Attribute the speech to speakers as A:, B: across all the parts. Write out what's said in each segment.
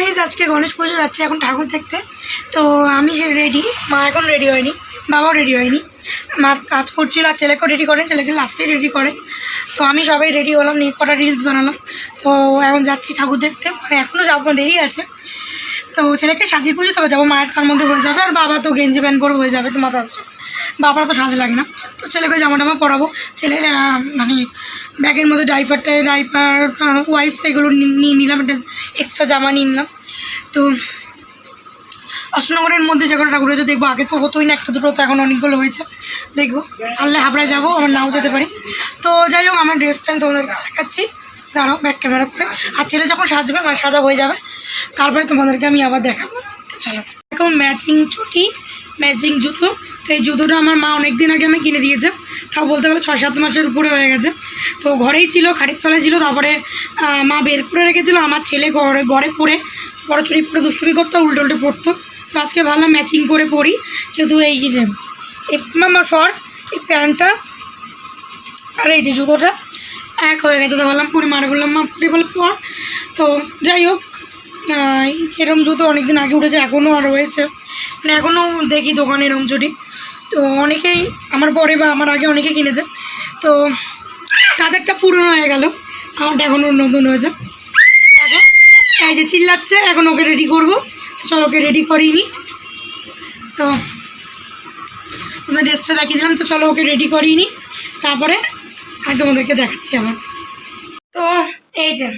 A: Guys আজকে গণেশ পুজো যাচ্ছে এখন ঠাকুর দেখতে। তো আমি রেডি মা এখন রেডি হয়নি, বাবাও রেডি হয়নি। মা কাজ করছিল আর ছেলেকেও রেডি করে, ছেলেকে লাস্টে রেডি করে। তো আমি সবাই রেডি হলাম, নিয়ে কটা রিলস বানালাম। তো এখন যাচ্ছি ঠাকুর দেখতে। মানে এখনও যাব দেরি আছে। তো ছেলেকে সাজিয়ে পুজো তবে যাব, মায়ের তার মধ্যে হয়ে যাবে আর বাবা তো গেঞ্জি প্যান্ট পরে হয়ে যাবে একটু মাথা আসবে। বাবার তো সাজ লাগে না। তো ছেলেকে জামা টামা পরাবো। ছেলের মানে ব্যাগের মধ্যে ডাইপারটা ডাইপার ওয়াইফস এগুলো নিয়ে নিলাম, একটা এক্সট্রা জামা নিয়ে নিলাম। তো অষ্টনগরের মধ্যে যে কটা ঠাকুর হয়েছে দেখব। আগে তো হতোই না, একটা দুটো তো এখন অনেকগুলো হয়েছে। দেখব। পারলে হাবড়ায় যাব আমার নাও যেতে পারি। তো যাই হোক, আমার ড্রেসটা আমি তোমাদেরকে দেখাচ্ছি। দাঁড়াও ব্যাক ক্যামেরা করে। আর ছেলে যখন সাজবে আমার সাজা হয়ে যাবে, তারপরে তোমাদেরকে আমি আবার দেখাবো। চলো এখন ম্যাচিং চটি ম্যাচিং জুতো এই জুতোটা আমার মা অনেক দিন আগে আমি কিনে দিয়েছে। তাও বলতে গেলে ছয় সাত মাসের উপরে হয়ে গেছে। তো ঘরেই ছিল, খাটের তলায় ছিল, তারপরে মা বের করে রেখেছিল, আমার ছেলে ঘরে ঘরে পরে বড় চুরি পরে দুষ্টুমি করতো উল্টো উল্টে পড়তো। তো আজকে ভাবলাম ম্যাচিং করে পড়ি, যেহেতু এই যে মামা সর, এই প্যান্টটা আর এই যে জুতোটা, এক হয়ে গেছে। তো ভাবলাম পরে মারে, বললাম, মা, পরে বলে, পর। তো যাই হোক এরম জুতো অনেক দিন আগে উঠেছে এখনও আর রয়েছে। মানে এখনও দেখি দোকানে এরম চুটি তো অনেকেই, আমার পরে বা আমার আগে অনেকে কিনেছে। তো তাদেরটা পুরনো হয়ে গেল, আমারটা এখনও নতুন হয়েছে। এই যে চিল্লাচ্ছে, এখন ওকে রেডি করব। তো চলো ওকে রেডি করিনি তো তোমাদের ড্রেসটা দেখিয়ে দিলাম, তো চলো ওকে রেডি করিনি তারপরে আমি তোমাদেরকে দেখাচ্ছি আমার তো এই যে,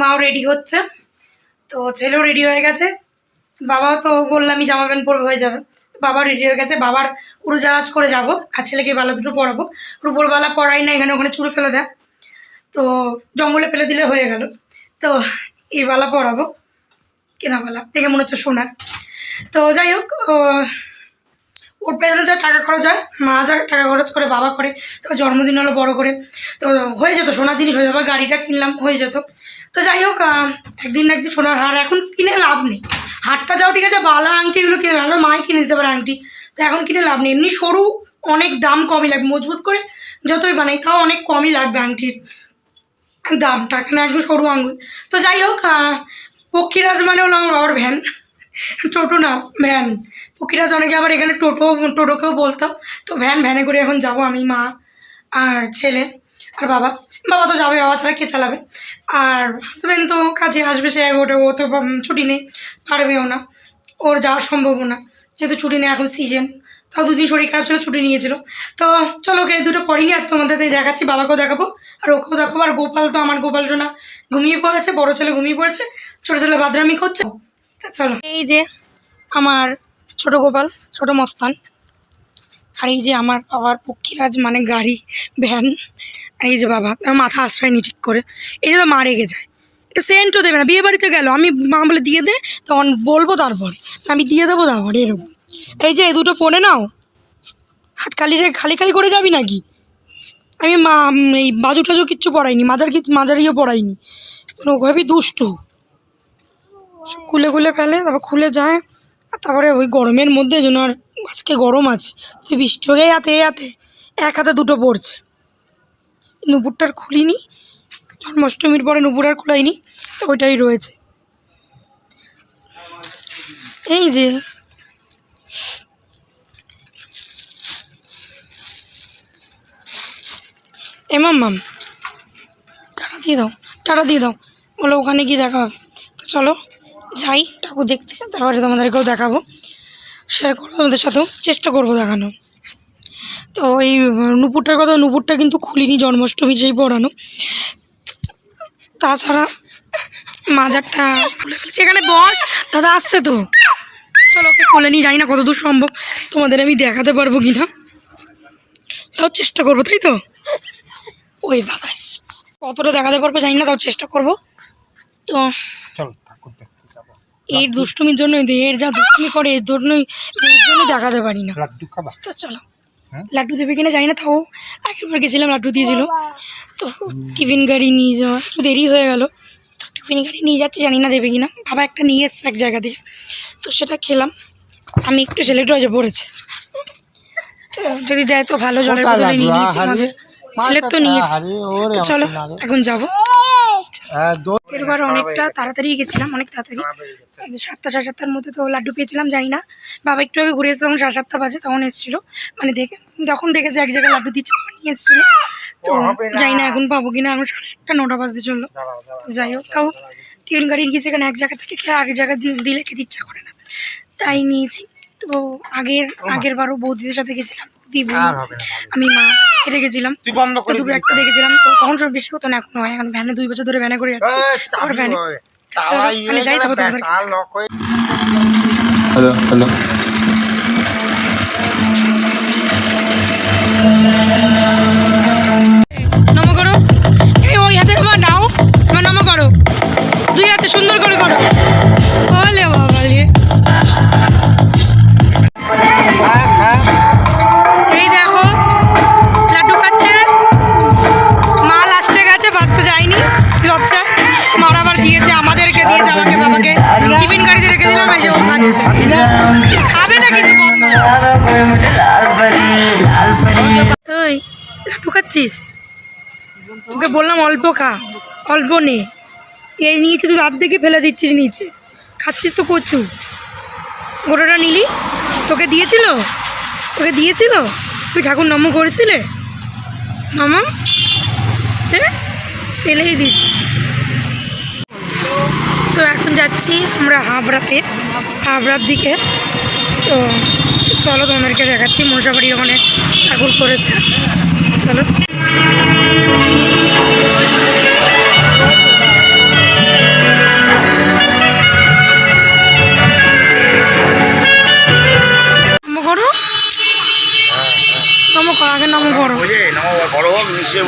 A: মাও রেডি হচ্ছে। তো ছেলেও রেডি হয়ে গেছে। বাবাও তো বললামই জামা প্যান্ট পরবে, হয়ে যাবে। বাবা রেডি হয়ে গেছে, বাবার উড়োজাহাজ করে যাব, আর ছেলেকে বেলা দুটো পরাবো রুপোরবেলা পড়াই না এখানে ওখানে চুড়ে ফেলে দেয়। তো জঙ্গলে ফেলে দিলে হয়ে গেল। তো এই বালা পরাবো কেনা বালা, দেখে মনে হচ্ছে সোনার। তো যাই হোক ওর পেছনে যা টাকা খরচ হয়, মা যা টাকা খরচ করে, বাবা করে, তো জন্মদিন হলো বড় করে। তো হয়ে যেত, সোনার জিনিস হয়ে আবার গাড়িটা কিনলাম, হয়ে যেত। তো যাই হোক একদিন না একদিন সোনার হার, এখন কিনে লাভ নেই। হারটা যাও, ঠিক আছে? বালা আংটি এগুলো কিনে লাভ মাই কিনে দিতে পারে আংটি। তো এখন কিনে লাভ নেই। এমনি সরু অনেক দাম কমই লাগবে। মজবুত করে যতই বানাই, তাও অনেক কমই লাগবে আংটির দামটা। এখানে একদম সরু আঙুল। তো যাই হোক পক্ষীরাজ মানে হলো আমার বাবার ভ্যান। টোটো না, ভ্যান। পক্ষীরাজ অনেকে আবার এখানে টোটো, টোটোকেও বলতো। তো ভ্যান, ভ্যানে করে এখন যাব আমি, মা আর ছেলে আর বাবা। বাবা তো যাবে, বাবা ছাড়া কে চালাবে? আর হাজব্যান্ড তো কাজে আসবে সে ওটা ও তো ছুটি নেই, পারবেও না। ওর যাওয়ার সম্ভবও না, যেহেতু ছুটি নেই, এখন সিজন তাও দুদিন শরীর খারাপ ছিল, ছুটি নিয়েছিল। তো চলো ওকে দুটো পড়িনি আর তোমাদের দেখাচ্ছি, বাবাকেও দেখাবো, আর ওকেও দেখাবো। আর গোপাল তো আমার গোপাল না, ঘুমিয়ে পড়েছে, বড় ছেলে ঘুমিয়ে পড়েছে, ছোটো ছেলে বাদরামি করছে। তা চলো। এই যে আমার ছোট গোপাল, ছোট মস্তান, আর এই যে আমার বাবার পক্ষীরাজ মানে গাড়ি, ভ্যান এই যে বাবা মাথা আশ্রয় নি ঠিক করে। এটা তো মা রেগে যায়। এটা সেন্টও দেবে না, বিয়ে বাড়িতে গেল। আমি মা বলে দিয়ে দে, তখন বলব তারপরে। আমি দিয়ে দেবো তারপরে, এরকম। এই যে এই দুটো ফোনে নাও। হাত খালি খালি খালি করে যাবি নাকি? আমি মা এই বাজু টাজু কিচ্ছু পড়াইনি, মাজার কি মাজারিও পড়াইনি। ও ভাবি দুষ্টু। সব খুলে খুলে ফেলে, তারপর খুলে যায়। আর তারপরে ওই গরমের মধ্যে যেন আর আজকে গরম আছে। তুই বৃষ্টি হয়ে হাতে হাতে। এক হাতে দুটো পড়ছে। নুপুরটার খুলিনি। জন্মাষ্টমীর পরে নুপুর আর খোলাইনি, তো ওইটাই রয়েছে। এই যে এ মাম, টাটা দিয়ে দাও, টাটা দিয়ে দাও, বলো ওখানে গিয়ে দেখা হবে। তো চলো, যাই, ঠাকুর দেখতে, তারপরে তোমাদেরকেও দেখাবো। শেয়ার করব তোমাদের সাথেও, চেষ্টা করব দেখানো তো এই নুপুরটার কথা নুপুরটা কিন্তু খুলিনি জন্মাষ্টমী যেই পড়ানো। তাছাড়া মাজারটা খুলে ফেলছি। এখানে বস দাদা আসছে তো। চলো ওকে খুলে নিয়ে যাই না কতদূর সম্ভব। তোমাদের আমি দেখাতে পারব কি না তাও চেষ্টা করব তাই তো? ওই দাদা কতটা দেখাতে পারব জানি না তাও চেষ্টা করব। তো এর দুষ্টুমির জন্য এর যা দুষ্টুমি করে এর জন্যই এর জন্য দেখাতে পারি না। তো চলো? লাড্ডু দেবে কিনা জানি না তাও আগেরবার গেছিলাম লাড্ডু দিয়েছিল। তো টিফিন গাড়ি নিয়ে যাওয়া একটু দেরি হয়ে গেল। তো টিফিন গাড়ি নিয়ে যাচ্ছি জানি না দেবে কিনা। বাবা একটা নিয়ে এসছে এক জায়গা থেকে। তো সেটা খেলাম। আমি একটু ছেলেটা হয়ে পড়েছে। তো যদি দেয় তো ভালো জলের বোতলে নিয়ে নিয়েছি আমাদের। ছেলের তো নিয়েছি। চলো এখন যাব।
B: হ্যাঁ
A: এরবার অনেকটা তাড়াতাড়ি গেছিলাম অনেক তাড়াতাড়ি। সাতটা সাড়ে সাতটার মধ্যে তো লাড্ডু পেয়েছিলাম জানি না। বাবা একটু আগে ঘুরে এসে তখন সাড়ে সাতটা বাজে তখন এসেছিল। মানে দেখে যখন দেখেছে এক জায়গায় লাড্ডু দিচ্ছে নিয়ে এসেছিল। তো জানি না এখন পাবো কিনা এখন সাড়ে একটা নটা বাজতে চলল। তো যাই হোক তাও টিফিন গাড়ি গিয়ে সেখানে এক জায়গা থেকে খেয়ে আরেক জায়গায় দিলে খেতে ইচ্ছা করে না। তাই নিয়েছি। তো আগের আগের বারও বৌদিদের সাথে গেছিলাম। আমি মা হেঁটে গেছিলাম।
B: তুই বন্ধ
A: তো
B: করে
A: দুটো একটা দেখেছিলাম তো তখন সব বেশি হতো না এখন হয় এখন ভ্যানে দুই বছর ধরে ভ্যানে করে যাচ্ছি। আর ভ্যানে মানে যাই তারপর
C: হ্যালো হ্যালো।
A: খাচ্ছিস ওকে বললাম অল্প খা, অল্প নে। এই নিচে তুই দেখে ফেলে দিচ্ছিস নিচে। খাচ্ছিস তো কচু। গোটাটা নিলি? তোকে দিয়েছিল? তোকে দিয়েছিল? তুই ঠাকুর নম করেছিলে? মামা? ফেলেই দিচ্ছি। তো এখন যাচ্ছি আমরা হাবড়াতে, হাবড়ার দিকে। তো চলো তোমাদেরকে দেখাচ্ছি, মনসাবাড়ির ওখানে ঠাকুর করেছে। চলো।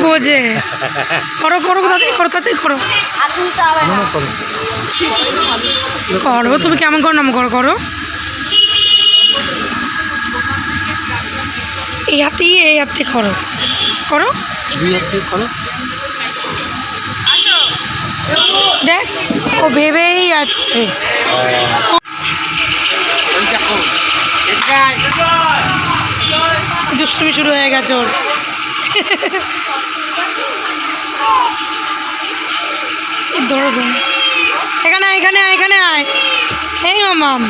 A: বোঝে করো করো তাড়াতাড়ি করো তাড়াতাড়ি করো। করো তুমি কেমন করো নম করো করো। এই হাতে এই হাতে করো। করো। দেখ ও ভেবেই যাচ্ছে। দুষ্টুমি শুরু হয়ে গেছে ওর। ধরো ধরো। এখানে আয়, এখানে আয়, এখানে আয়। এই মামাম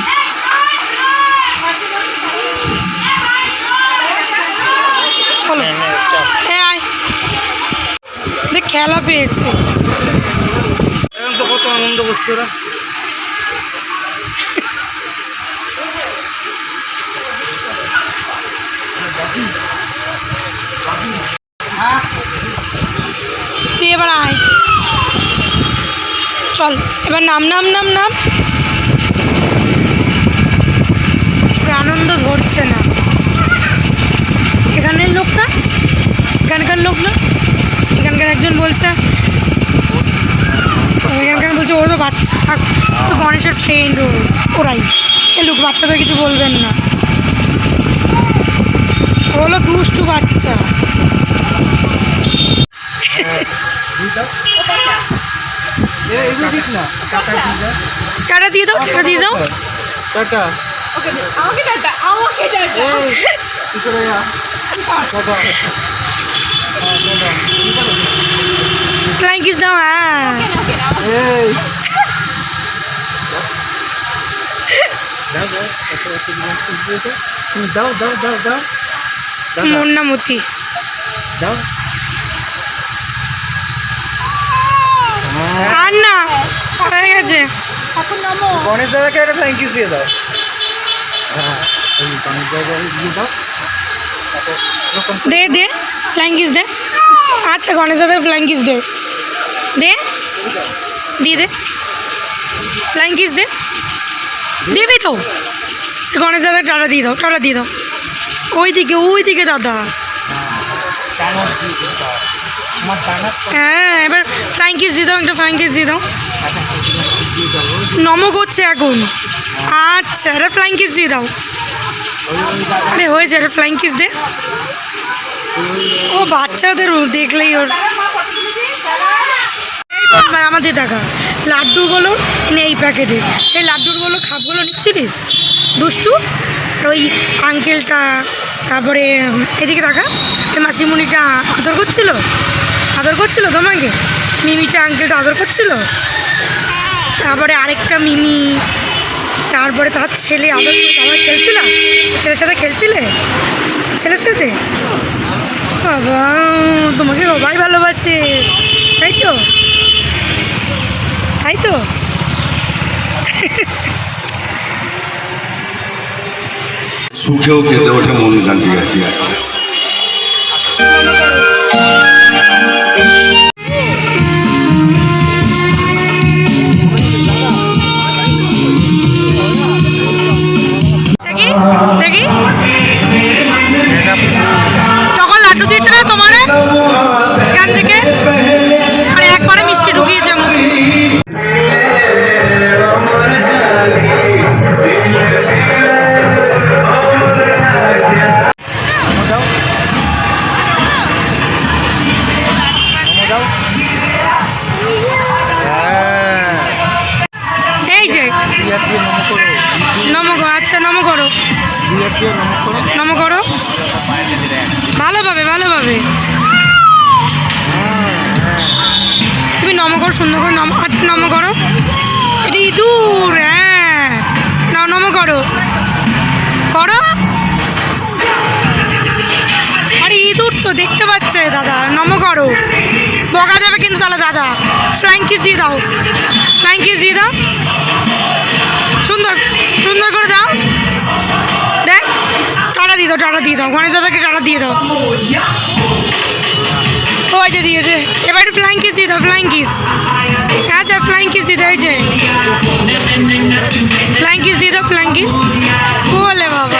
A: চলো। এ আয়। দেখ খেলা পেয়েছে।
B: এখন তো কত আনন্দ করছে ওরা।
A: তুই এবার আয়। চল এবার নাম নাম নাম নাম। আনন্দ ধরছে না। এখানের লোক না? এখানকার লোক না? এখানকার একজন বলছে এখানকার বলছে ওর তো বাচ্চা থাক তো গণেশের ফ্রেন্ড ও ওরাই। খেলুক বাচ্চাদের কিছু বলবেন না। ও হলো দুষ্টু বাচ্চা। টাটা দিয়ে দাও টাটা দিয়ে দাও।
B: টাটা।
D: আমাকে টাটা আমাকে টাটা।
B: এই কিশোর ভাইয়া টাটা।
A: ফ্লাইং কিস দাও হ্যাঁ
D: ওকে না
B: এই দাও দাও দাও দাও দাও
A: মুন্না মতি
B: দাও
A: আর না হয়ে গেছে।
B: গণেশ দাদাকে একটা থ্যাংক ইউ দিয়ে দাও। হ্যাঁ এই গণেশ দাদা দিয়ে দাও।
A: দে দে। ফ্লাইং কিস দে। আচ্ছা গণেশ দাদার ফ্লাইং কিস দে। দে? দিয়ে দে। ফ্লাইং কিস দে। দেবি তো। গণেশ দাদার টাটা দিয়ে দাও টাটা দিয়ে দাও। ওই দিকে ওই দিকে দাদা। হ্যাঁ এবার ফ্লাইং কিস দিয়ে দাও একটা ফ্লাইং কিস দিয়ে দাও।
B: দিয়ে দেবো
A: নম করছে এখন। আচ্ছা এটা ফ্লাইং কিস দিয়ে দাও।
B: দাদা
A: আরে হয়েছে এটা ফ্লাইং কিস দে। ও, বাচ্চাদের দেখলেই ওর আমাদের দেখা। লাড্ডুগুলো নেই প্যাকেটে। সেই লাড্ডুগুলো খাপগুলো নিচ্ছিলিস? দুষ্টু? ওই আঙ্কেলটা, তারপরে এদিকে দেখা। মাসিমণিটা আদর করছিল? আদর করছিল তোমাকে? মিমিটা, আঙ্কেলটা আদর করছিল? তারপরে আরেকটা মিমি, তারপরে তার ছেলে আদর করে খেলছিল? ছেলের সাথে খেলছিলে? ছেলের সাথে? বাবা তোমাকে সবাই ভালোবাসে। তাই তো? তাই তো?
C: সুখেও খেতে ওঠে মন
A: কান্তি আছে। নম করো। বকা দেবে কিন্তু তাহলে দাদা। ফ্লাইং কিস দিয়ে দাও। ফ্লাইং কিস দিয়ে দাও। সুন্দর সুন্দর করে দাও। দেখ, টাটা দিয়ে দাও, টাটা দিয়ে দাও। গণেশ দাদাকে টাটা দিয়ে দাও। ও এই যে দিয়েছে। এবার একটু ফ্লাইং কিস দিয়ে দাও ফ্লাইং কিস আচ্ছা ফ্লাইং কিস দিতে হয়েছে ফ্লাইং কিস দিয়ে দাও ফ্লাইং কিস বলে বাবা।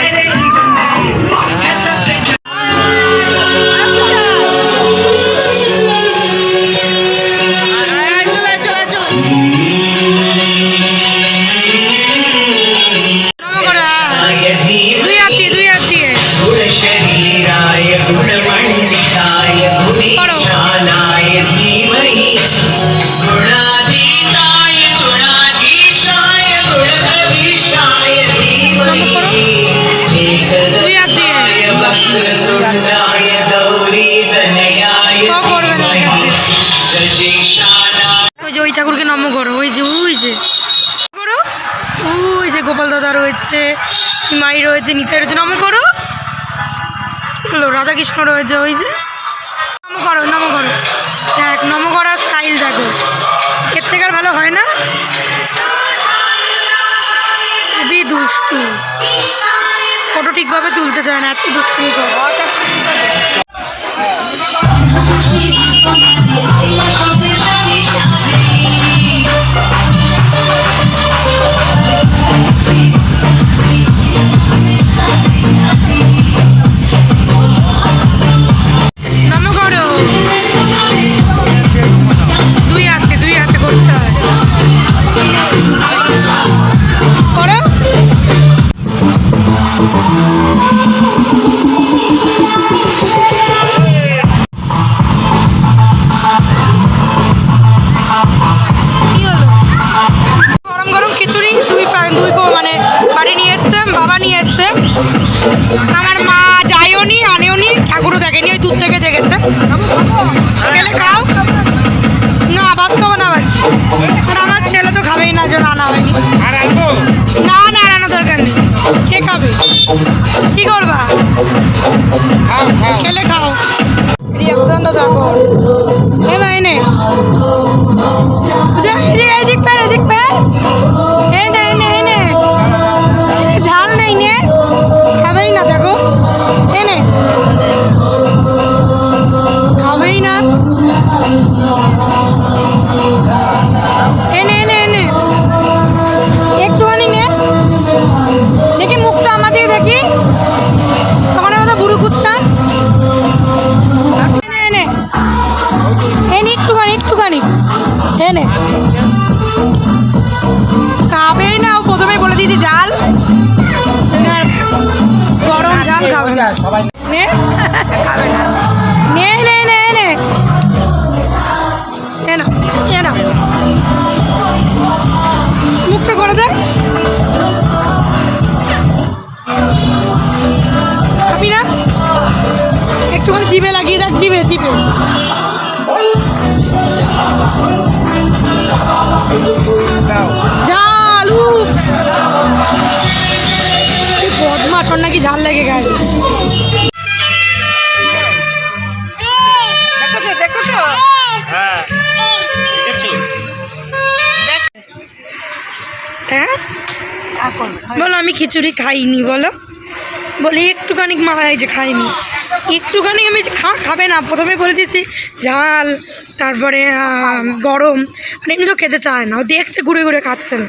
A: নিতে রয়েছে নম করো। রাধাকৃষ্ণ রয়েছে ওই যে। নম করো নম করো। দেখ, নম করার স্টাইল দেখো। এর থেকে আর ভালো হয় না? খুবই দুষ্টু। ফটো ঠিকভাবে তুলতে চায় না, এত দুষ্টু করো। Thank you. খিচুড়ি খাইনি, বলো? বলি, একটুখানি মা, এই যে খাইনি। একটুখানি আমি খা, খাবে না। প্রথমে বলে দিয়েছি, ঝাল, তারপরে গরম। মানে এমনি তো খেতে চায় না, ও দেখছে ঘুরে ঘুরে খাচ্ছে না।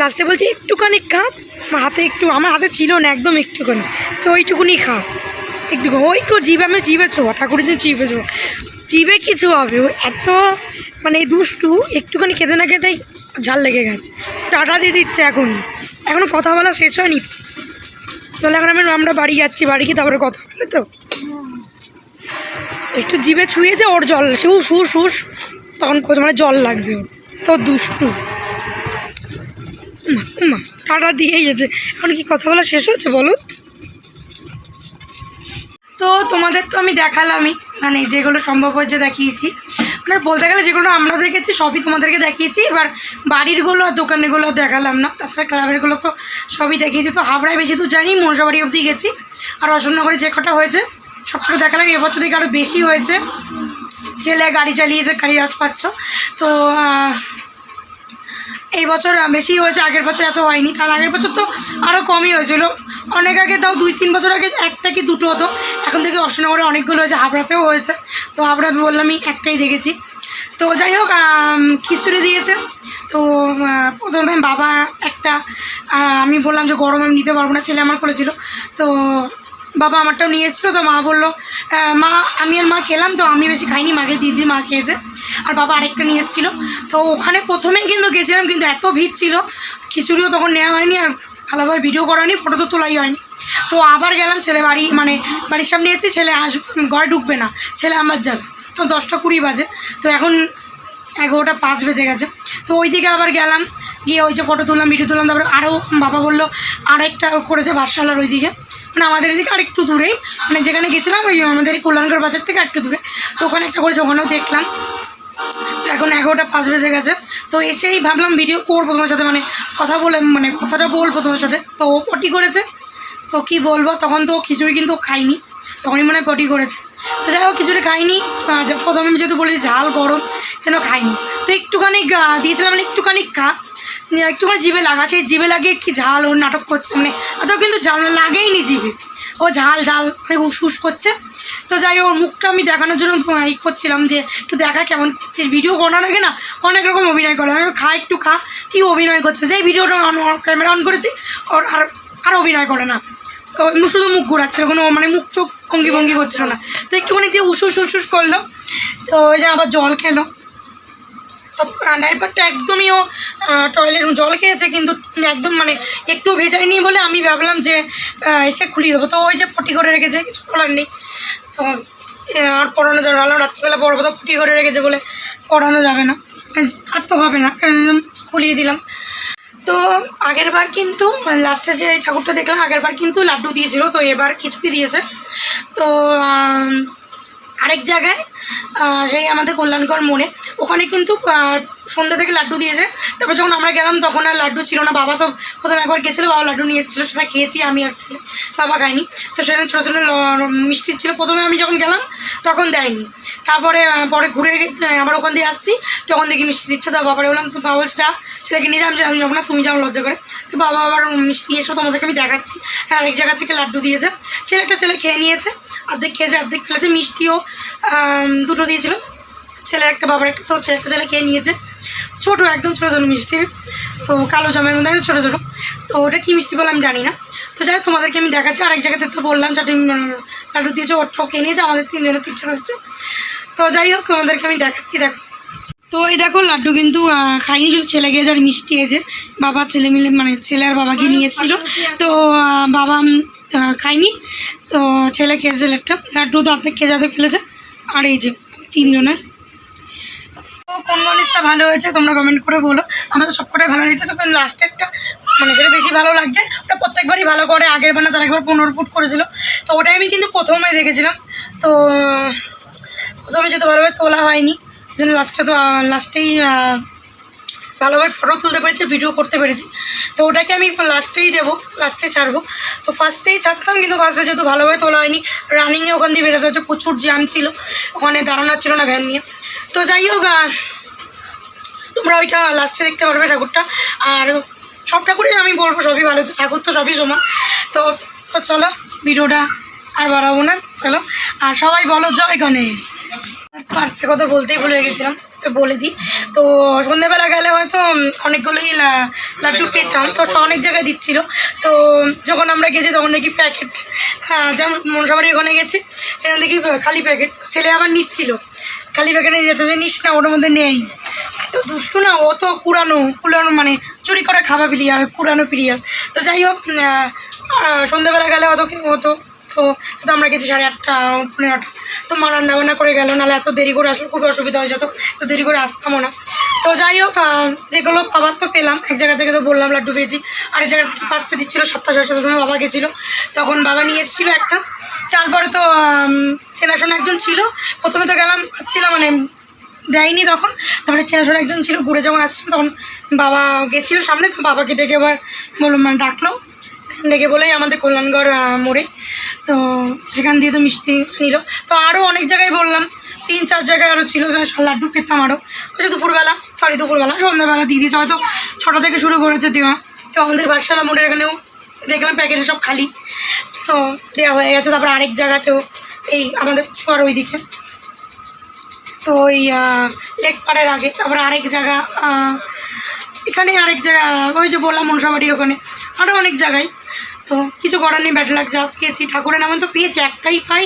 A: লাস্টে বলছি, একটুখানি খা আমার হাতে একটু, আমার হাতে ছিল না, একদম একটুখানি। তো ওইটুকুনি খা। একটু ও একটু জিভে, আমি জিভে ছো ঠাকুরিতে জিভে ছো জিভে কিছু হবে এত মানে দুষ্টু, একটুখানি খেতে না খেতেই ঝাল লেগে গেছে। টাটা দিয়ে দিচ্ছে এখন এখনও কথা বলা শেষ হয়নি। তাহলে এখন আমি আমরা বাড়ি যাচ্ছি, বাড়ি গিয়ে তারপরে কথা বলে তো। একটু জিভে ছুঁয়েছে ওর জল, সে উস উস উস তখন মানে জল লাগবে ওর। তো দুষ্টু। উমা টাটা দিয়েই যাচ্ছে। এখন কি কথা বলা শেষ হচ্ছে বলো? তো তোমাদের তো আমি দেখালামই মানে যেগুলো সম্ভব হয়েছে দেখিয়েছি। মানে বলতে গেলে যেগুলো আমরা দেখেছি, সবই তোমাদেরকে দেখিয়েছি। এবার বাড়িরগুলো আর দোকানেরগুলো দেখালাম না। তাছাড়া ক্লাবেরগুলো তো সবই দেখিয়েছি। তো হাবড়ায় বেশি তো জানি মনসাবাড়ি অবধি গেছি। আর অশোকনগরে যে কটা হয়েছে সবটা দেখালাম। এবছর থেকে আরও বেশি হয়েছে, ছেলে গাড়ি চালিয়েছে, গাড়ি আজ পাচ্ছ। তো এই বছর বেশি হয়েছে, আগের বছর এত হয়নি। তার আগের বছর তো আরও কমই হয়েছিল। অনেক আগে তাও দুই, তিন বছর আগে একটা কি দুটো হতো। এখন থেকে অশোকনগরে অনেকগুলো হয়েছে, হাবড়াতেও হয়েছে। তো আমরা আমি বললামই একটাই দেখেছি। তো যাই হোক খিচুড়ি দিয়েছে। তো প্রথমে বাবা একটা আমি বললাম যে গরম আমি নিতে পারব না, ছেলে আমার করেছিল। তো বাবা আমারটাও নিয়ে এসেছিল, তো মা বলল মা, আমি আর মা খেলাম তো, আমি বেশি খাইনি, মাকে দিদি মা খেয়েছে। আর বাবা আরেকটা নিয়ে এসেছিল। তো ওখানে প্রথমেই কিন্তু গেছিলাম, কিন্তু এত ভিড় ছিল, খিচুড়িও তখন নেওয়া হয়নি, আর ভালোভাবে ভিডিও করা হয়নি ফটো তো তোলাই হয়নি। তো আবার গেলাম ছেলে বাড়ি মানে বাড়ির সামনে এসেছি ছেলে আস ঘরে ঢুকবে না, ছেলে আমার যাবে। তো দশটা কুড়ি বাজে, তো এখন এগারোটা পাঁচ বেজে গেছে। তো ওই দিকে আবার গেলাম, গিয়ে ওই যে ফটো তুললাম ভিডিও তুললাম, তারপরে আরও বাবা বলল, আরেকটা করেছে ভারসালার ওই দিকে মানে আমাদের এদিকে আরেকটু দূরেই মানে যেখানে গেছিলাম ওই আমাদের কল্যাণগড় বাজার থেকে একটু দূরে। তো ওখানে একটা করেছে, ওখানেও দেখলাম। তো এখন এগারোটা পাঁচ বেজে গেছে। তো এসেই ভাবলাম ভিডিও করব তোমার সাথে মানে কথা বলে মানে কথাটা বলব তোমার সাথে। তো ও পটি করেছে। তো কি বলব, তখন তো খিচুড়ি কিন্তু খাইনি তখনই মনে পটি করেছে। তো যাই হোক, খিচুড়ি খাইনি প্রথমে আমি যেহেতু বলেছি ঝাল গরম যেন খাইনি তো একটুখানি দিয়েছিলাম মানে একটুখানি খা। একটুখানি জিভে লাগা, সেই জিভে লাগিয়ে কি ঝাল ওর নাটক করছে মানে অত কিন্তু ঝাল লাগেইনি জিভে। ও ঝাল ঝাল মানে হুস করছে। তো যাই ওর মুখটা আমি দেখানোর জন্য ই করছিলাম যে, একটু দেখা কেমন করছিস? ভিডিও করার আগে না? অনেক রকম অভিনয় করে। আমি খা, একটু খা, কী অভিনয় করছে যেই ভিডিওটা অন ক্যামেরা অন করেছি, ওর আর আর অভিনয় করে না। তো শুধু মুখ ঘোরাচ্ছিল, কোনো মানে মুখ চোখ ভঙ্গি ভঙ্গি করছিল না। তো একটুখানি দিয়ে উসুস উসুস করল। তো ওই যে আবার জল খেলো। তো ড্রাইভারটা একদমই ও টয়লেট জল খেয়েছে, কিন্তু একদম মানে একটু ভেজায়নি বলে আমি ভাবলাম যে এসে খুলিয়ে দেবো। তো ওই যে পটি করে রেখেছে, কিছু করার নেই। তো আর পড়ানো যাবে ভাবলাম রাত্রিবেলা পড়ব তো ফুটি করে রেখেছে বলে পড়ানো যাবে না। আর তো হবে না। খুলিয়ে দিলাম। তো আগের বার কিন্তু লাস্টে যে ঠাকুরটা দেখলাম, আগের বার কিন্তু লাড্ডু দিয়েছিল, তো এবার খিচুড়ি দিয়েছে। তো আরেক জায়গায় সেই আমাদের কল্যাণকর মোড়ে, ওখানে কিন্তু সন্ধ্যা থেকে লাড্ডু দিয়েছে। তারপর যখন আমরা গেলাম, তখন আর লাড্ডু ছিল না। বাবা তো প্রথমে একবার গেছিল, বাবা লাড্ডু নিয়ে এসেছিল, সেটা খেয়েছি, আমি আর ছেলে। বাবা খাইনি তো সেখানে ছোটো ছোটো মিষ্টি ছিল। প্রথমে আমি যখন গেলাম, তখন দেয়নি। তারপরে পরে ঘুরে আবার ওখান দিয়ে আসছি। তখন দেখি মিষ্টি দিচ্ছে। তো বাবারে বললাম, তো বাবা যা, ছেলেকে নিয়ে যাম যে আমি যাব না, তুমি যাও লজ্জা করে। তো বাবা আবার মিষ্টি এসো, তোমাদেরকে আমি দেখাচ্ছি। আর আরেক জায়গা থেকে লাড্ডু দিয়েছে। ছেলে একটা ছেলে খেয়ে নিয়েছে, অর্ধেক খেয়েছে, অর্ধেক ফেলেছে। মিষ্টিও দুটো দিয়েছিল। ছেলের একটা, বাবার একটা, তো ছেলে একটা ছেলে খেয়ে নিয়েছে। ছোটো একদম ছোটো ছোটো মিষ্টি। তো কালো জামের মধ্যে ছোটো ছোটো। তো ওটা কী মিষ্টি বলে আমি জানি না। তো যাই তোমাদেরকে আমি দেখাচ্ছি। আরেক জায়গাতে তো বললাম উম, লাড্ডু দিয়েছে ওটাও খেয়ে নিয়েছে আমাদের তিনজনের তিনটে রয়েছে। তো যাই হোক তোমাদেরকে আমি দেখাচ্ছি দেখো। তো এই দেখো লাড্ডু কিন্তু খাইনি শুধু ছেলে গিয়েছে আর মিষ্টি এসে বাবা ছেলে মিলে মানে ছেলে আর বাবাকে নিয়ে এসেছিল। তো বাবা খাইনি তো ছেলে খেয়েছে একটা লাড্ডু তো অর্ধেক খেয়ে যাতে ফেলেছে। আর এই যে তিনজনের। কোন জিনিসটা ভালো হয়েছে তোমরা কমেন্ট করে বলো। আমাদের সবকটাই ভালো হয়েছে তো লাস্টেরটা মানে সেটা বেশি ভালো লাগছে। ওটা প্রত্যেকবারই ভালো করে, আগের বার না তার একবার পনেরো ফুট করেছিল। তো ওটাই আমি কিন্তু প্রথমে দেখেছিলাম। তো, প্রথমে যেতে ভালোভাবে তোলা হয়নি। জন্য লাস্টে তো লাস্টেই ভালোভাবে ফটো তুলতে পেরেছি ভিডিও করতে পেরেছি। তো ওটাকে আমি লাস্টেই দেবো লাস্টে ছাড়বো। তো ফার্স্টেই ছাড়তাম, কিন্তু ফার্স্টে যেহেতু ভালোভাবে তোলা হয়নি রানিংয়ে ওখান দিয়ে বেরোতে হচ্ছে, প্রচুর জ্যাম ছিল। ওখানে দাঁড়ানো ছিল না ভ্যান নিয়ে। তো যাই হোক তোমরা ওইটা লাস্টে দেখতে পারবে ঠাকুরটা। আর সব ঠাকুরই আমি বলব, সবই ভালো ঠাকুর তো সবই সমান। তো তো চলো, ভিডিওটা আর বাড়াবো না। চলো, আর সবাই বলো, জয় গণেশ। তো কথা বলতেই ভুলে গেছিলাম, তো বলে দিই। তো সন্ধ্যেবেলা গেলে হয়তো অনেকগুলোই লাড্ডু পেতাম। তো অনেক জায়গায় দিচ্ছিল। তো যখন আমরা গেছি, তখন দেখি প্যাকেট হ্যাঁ যেমন মনসাবাড়ি ওখানে গেছি এখানে দেখি খালি প্যাকেট। ছেলে আবার নিচ্ছিল। খালি যেত যে নিস না ওটার মধ্যে নেই। এত দুষ্টু না ও তো কুড়ানো কুড়ানো মানে চুরি করে খাওয়া প্রিয়ার কুড়ানো প্রিয়ার তো যাই হোক আহ, গেলে কি হতো? তো তো আমরা গেছি সাড়ে আটটা পনেরো আটটা। তো মা রান্না বান্না করে গেল নাহলে এত দেরি করে আসলে খুবই অসুবিধা হয়ে যেত তো দেরি করে আসতামও না। তো যাই হোক যেগুলো খাবার তো পেলাম এক জায়গা থেকে তো বললাম লাড্ডু পেয়েছি। আরেক জায়গা থেকে ফার্স্টে দিচ্ছিল সাতটা সাড়ে সাতটার সময় বাবা গেছিল। তখন বাবা নিয়ে এসেছিল একটা তারপরে তো চেনাশোনা একজন ছিল। প্রথমে তো গেলাম, ছিলাম মানে দেয়নি তখন। তারপরে চেনাশোনা একজন ছিল, ঘুরে যখন আসছিলাম তখন বাবা গেছিল সামনে, তো বাবাকে ডেকে আবার বলল মানে ডাকলো। ডেকে বলেই আমাদের কল্যাণগড় মোড়ে। তো সেখান দিয়ে তো মিষ্টি নিল। তো আরও অনেক জায়গায় বললাম, তিন চার জায়গায় আরও ছিল লাড্ডু পেতাম আরও যে দুপুরবেলা সরি দুপুরবেলা, সন্ধ্যাবেলা দিয়েছে। হয়তো ছটা থেকে শুরু করেছে দেওয়া। তো আমাদের বাদশালা মোড়ের এখানেও দেখলাম প্যাকেটে সব খালি। তো দেওয়া হয়ে গেছে, তারপর আরেক জায়গাতেও এই আমাদের ছোঁয়ার ওইদিকে। তো ওই লেক পাড়ের আগে, তারপরে আরেক জায়গা এখানে আরেক জায়গা, ওই যে বললাম মনসাবাড়ির ওখানে আরও অনেক জায়গায়। তো কিছু করার নেই ব্যাট লাগ যা পেয়েছি। ঠাকুরের নামে তো পেয়েছি, একটাই পাই,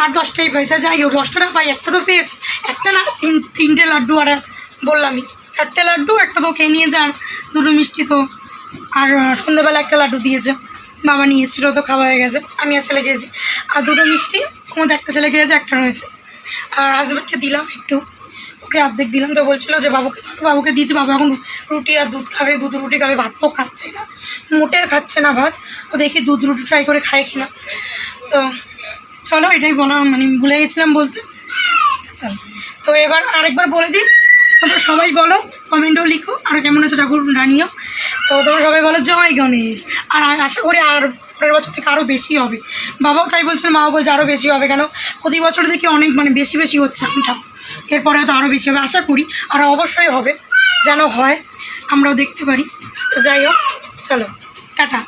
A: আর দশটাই পাই। তা যাই হোক দশটা পাই, একটা তো পেয়েছি। একটা না, তিন, তিনটে লাড্ডু আর বললামই। চারটে লাড্ডু, একটা তো খেয়ে নিয়ে যান, দুটো মিষ্টি তো। আর সন্ধ্যেবেলা একটা লাড্ডু দিয়েছে। বাবা নিয়ে এসেছিল তো খাওয়া হয়ে গেছে, আমি আর ছেলে খেয়েছি। আর দুটো মিষ্টি আমাদের একটা ছেলে খেয়েছে, একটা রয়েছে। আর হাজব্যান্ডকে দিলাম একটু, ওকে অর্ধেক দিলাম, তো বলছিলো যে বাবুকে। বাবুকে দিয়েছি, বাবু এখন রুটি আর দুধ খাবে, দুধ রুটি খাবে, ভাত তো খাচ্ছে না। মোটে খাচ্ছে না ভাত তো দেখি দুধ রুটি ট্রাই করে খায় কিনা তো চলো, এটাই বলা মানে ভুলে গেছিলাম বলতে। চলো, তো এবার আরেকবার বলে দিন তোমরা সবাই বলো কমেন্টও লিখো, আর কেমন হচ্ছে ঠাকুর জানিও। তো তোমরা সবাই বলো, জয় গণেশ। আর আশা করি আর পরের বছর থেকে আরও বেশি হবে। বাবাও তাই বলছিল, মাও বলছে আরও বেশি হবে। কেন? প্রতি বছর দেখি অনেক মানে বেশি বেশি হচ্ছে এখন ঠাকুর। এরপরে হয়তো আরও বেশি হবে। আশা করি আর অবশ্যই হবে। যেন হয়, আমরাও দেখতে পারি। তো যাই হোক, চলো, টাটা।